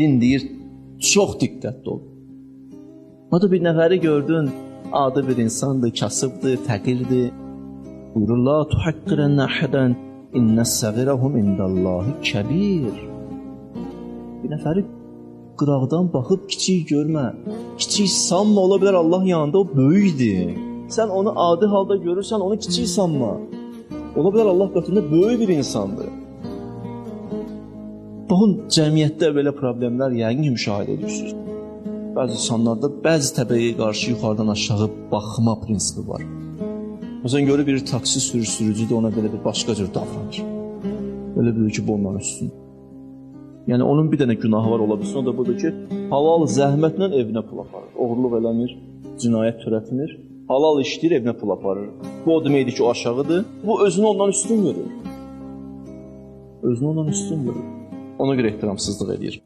din deyir, çox diqqətli ol. Adı bir nəfəri gördün, adı bir insandır, kasıbdır, fəqirdir. Buyurur, la tuhaqqirənə əhədən innəs-səğirəhum indallahi kəbir. Bir nəfəri qıraqdan baxıb kiçik görmə. Kiçik sanma ola bilər Allah yanında o böyükdür. Sən onu adi halda görürsən, onu kiçik sanma. Ola bilər Allah qatında böyük bir insandır. Baxın, cəmiyyətdə belə problemlər yəqin ki, müşahidə edirsiniz. Bəzi insanlarda bəzi təbəqəyə qarşı yuxarıdan aşağı baxma prinsipi var. Məsələn, görür bir taksi sürücü sürücüdür, ona belə bir başqa cür davranır. Belə bilir ki, bu ondan üstün. Yəni onun bir dənə günahı var ola bilsin, o da budur ki, halal zəhmətlə evinə pul aparır. Oğurluq eləmir, cinayət törətmir, halal işləyir, evinə pul aparır. Bu o deməkdir ki, o aşağıdır. Bu özünü ondan üstün görür. Özünü ondan üstün görür. Ona görə ehtiramsızlıq edir.